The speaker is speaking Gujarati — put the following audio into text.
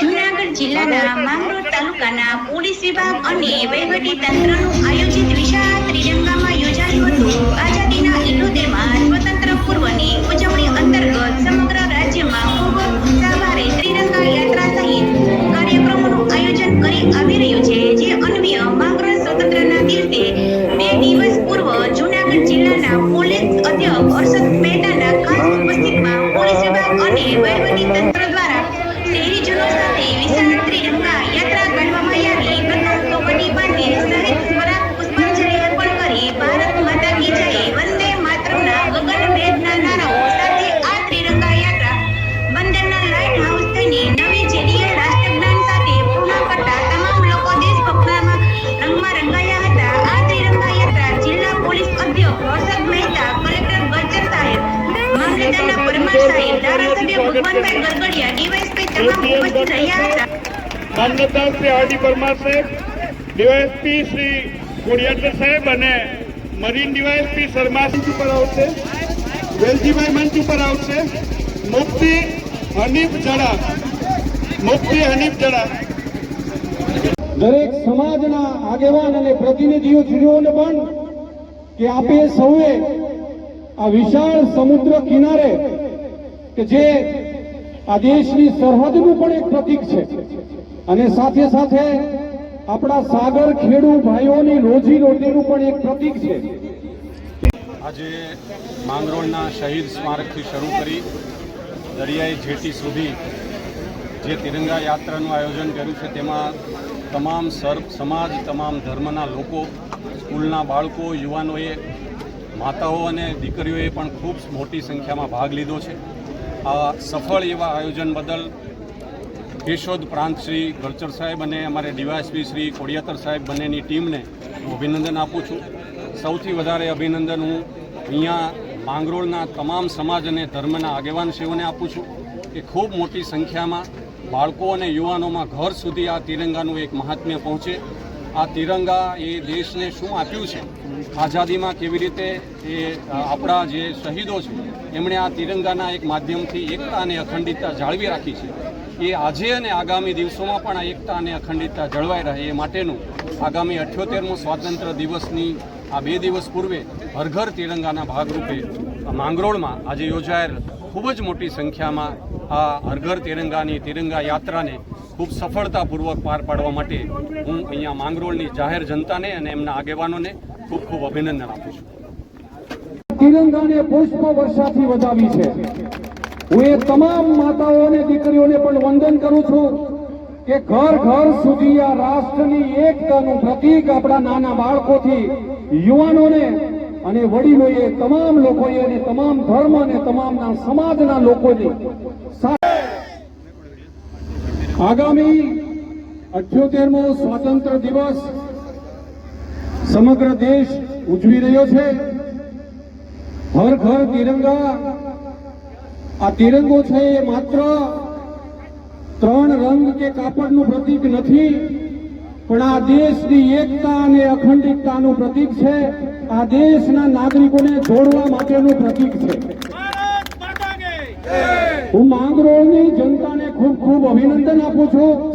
જૂનાગઢ જિલ્લાના માંગરોળ તાલુકાના પોલીસ વિભાગ અને વહીવટી તંત્રનું આયોજિત વિશાળ ત્રિરંગામાં યોજાયું હતું. આઝાદીના ઇઠ્ઠોતેરમાં સ્વતંત્ર પૂર્વની ઉજવણી અંતર્ગત સમગ્ર રાજ્યમાં ખૂબ ઉત્સાહભારે ત્રિરંગા યાત્રા સહિત કાર્યક્રમોનું આયોજન કરી આવી રહ્યું છે. જે અન્વય માંગરોળ સ્વતંત્રના દિવસે બે દિવસ પૂર્વ જૂનાગઢ જિલ્લાના પોલીસ અધ્યક્ષ હર્ષદ મહેતાના ખાસ ઉપસ્થિતમાં પોલીસ વિભાગ અને વહીવટી તંત્ર સાથે મામલતદારના પરમાર સાહેબ ધારાસભ્ય ભગવાનભાઈ ગરગડિયા ડીવાયસપી તમામ ઉપસ્થિત રહ્યા હતા. મામલતદાર શ્રી આરડી પરમાર સાહેબ ડીવાયએસપી શ્રી કોડિયાટર સાહેબ અને મરીન ડીવાયએસપી શર્મા મંચ ઉપર આવશે વેલજીભાઈ મંચ ઉપર આવશે મુફ્તી હનીફ જડા મુફ્તી હનીફ જડા. દરેક સમાજના આગેવાન અને પ્રતિનિધિઓ પ્રતિનિધિઓને પણ કે આપે સૌએ આ વિશાળ સમુદ્ર કિનારે કે જે આ દેશની સરહદનું પણ એક પ્રતીક છે. અને સાથે સાથે આપણા સાગર ખેડૂ ભાઈઓની રોજી રોટીનું પણ એક પ્રતીક છે. આજે માંગરોળના શહીદ સ્મારકથી શરૂ કરી દરિયાઈ જેટી સુધી જે તિરંગા યાત્રાનું આયોજન કર્યું છે, તેમાં તમામ સર સમાજ, તમામ ધર્મના લોકો, સ્કૂલના બાળકો, યુવાનોએ માતાઓ અને દીકરીઓએ પણ ખૂબ મોટી સંખ્યામાં ભાગ લીધો છે. આ સફળ એવા આયોજન બદલ કેશોદ પ્રાંત શ્રી ગલચર સાહેબ અને અમારે ડીવાયસપી શ્રી કોડિયાતર સાહેબ બંનેની ટીમને હું અભિનંદન આપું છું. સૌથી વધારે અભિનંદન હું અહીંયા માંગરોળના તમામ સમાજ અને ધર્મના આગેવાનશ્રીઓને આપું છું કે ખૂબ મોટી સંખ્યામાં બાળકો અને યુવાનોમાં ઘર સુધી આ તિરંગાનું એક મહાત્મ્ય પહોંચે. આ તિરંગા એ દેશને શું આપ્યું છે? આઝાદીમાં કેવી રીતે એ આપણા જે શહીદો છે, એમણે આ તિરંગાના એક માધ્યમથી એકતા અને અખંડિતતા જાળવી રાખી છે. એ આજે અને આગામી દિવસોમાં પણ આ એકતા અને અખંડિતતા જળવાઈ રહે એ માટેનું આગામી અઠ્યોતેરમો સ્વાતંત્ર્ય દિવસની આ બે દિવસ પૂર્વે હરઘર તિરંગાના ભાગરૂપે માંગરોળમાં આજે યોજાયેલ ખૂબ જ મોટી સંખ્યામાં આ હરઘર તિરંગાની તિરંગા યાત્રાને ખૂબ સફળતાપૂર્વક પાર પાડવા માટે હું અહીંયા માંગરોળની જાહેર જનતાને અને એમના આગેવાનોને ખૂબ ખૂબ અભિનંદન આપું છું તિરંગાને પુષ્પ વર્ષાથી વધાવી છે. હું એ તમામ માતાઓ અને દીકરીઓને પણ વંદન કરું છું કે ઘર ઘર સુધી આ રાષ્ટ્રની એકતાનું પ્રતીક આપણા નાના બાળકોથી, યુવાનોને અને વડીલોએ, તમામ લોકોએ અને તમામ ધર્મ અને તમામના સમાજના લોકોને આગામી અઠ્યોતેરમો સ્વાતંત્ર્ય દિવસ સમગ્ર દેશ ઉજવી રહ્યો છે. હર ઘર તિરંગા. આ તિરંગો છે એ માત્ર ત્રણ રંગ કે કાપડનું પ્રતીક નથી પણ આ દેશની એકતા અને અખંડિતતાનું પ્રતીક છે. આ દેશના નાગરિકોને જોડવા માટેનું પ્રતીક છે. હું માંગરોળની જનતાને ખૂબ ખૂબ અભિનંદન આપું છું.